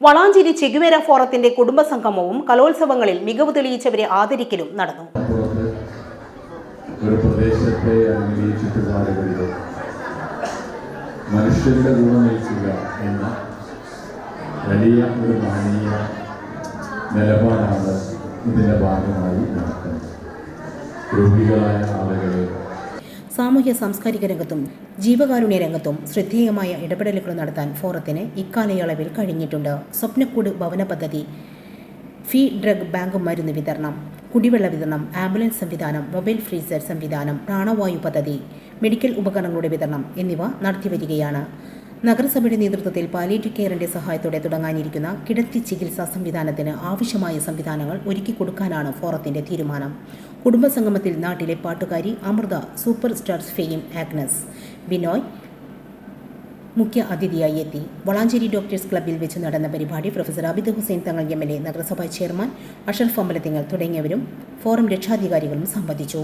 Valanchery Che Guevara ഫോറത്തിന്റെ കുടുംബ സംഗമവും കലോത്സവങ്ങളിൽ മികവ് തെളിയിച്ചവരെ ആദരിക്കലും നടന്നു. ഒരു പ്രദേശത്തെ അല്ലെങ്കിൽ ഈ ചുറ്റുപാടുകളിൽ മനുഷ്യരുടെ കൂടെ എന്ന വലിയ ഒരു മാനീയ നിലപാടാണ് ഇതിന്റെ ഭാഗമായി നടക്കുന്നത്. രോഗികളായ ആളുകളെ സാമൂഹ്യ സാംസ്കാരിക രംഗത്തും ജീവകാരുണ്യ രംഗത്തും ശ്രദ്ധേയമായ ഇടപെടലുകൾ നടത്താൻ ഫോറത്തിന് ഇക്കാലയളവിൽ കഴിഞ്ഞിട്ടുണ്ട്. സ്വപ്നക്കൂട് ഭവന പദ്ധതി ഫീ ഡ്രഗ് ബാങ്ക് മരുന്ന് വിതരണം കുടിവെള്ള വിതരണം ആംബുലൻസ് സംവിധാനം മൊബൈൽ ഫ്രീസർ സംവിധാനം പ്രാണവായു പദ്ധതി മെഡിക്കൽ ഉപകരണങ്ങളുടെ വിതരണം എന്നിവ നടത്തിവരികയാണ്. നഗരസഭയുടെ നേതൃത്വത്തിൽ പാലിയേറ്റീവ് കെയറിന്റെ സഹായത്തോടെ തുടങ്ങാനിരിക്കുന്ന കിടത്തി ചികിത്സാ സംവിധാനത്തിന് ആവശ്യമായ സംവിധാനങ്ങൾ ഒരുക്കി കൊടുക്കാനാണ് ഫോറത്തിന്റെ തീരുമാനം. കുടുംബസംഗമത്തിൽ നാട്ടിലെ പാട്ടുകാരി Amrita super star fame Agnes Binoy മുഖ്യ അതിഥിയായി എത്തി. വളാഞ്ചേരി ഡോക്ടേഴ്സ് ക്ലബ്ബിൽ വെച്ച് നടന്ന പരിപാടി professor Abid Hussain Thangal M L A നഗരസഭാ ചെയർമാൻ അഷറഫ് അമ്പലത്തിങ്ങൾ തുടങ്ങിയവരും ഫോറം രക്ഷാധികാരികളും സംബന്ധിച്ചു.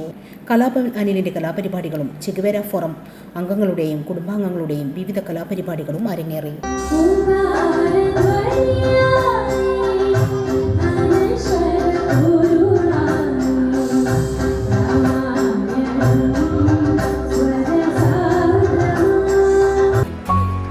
കലാഭവൻ അനിലിന്റെ കലാപരിപാടികളും ചെഗുവേര ഫോറം അംഗങ്ങളുടെയും കുടുംബാംഗങ്ങളുടെയും വിവിധ കലാപരിപാടികളും അരങ്ങേറി.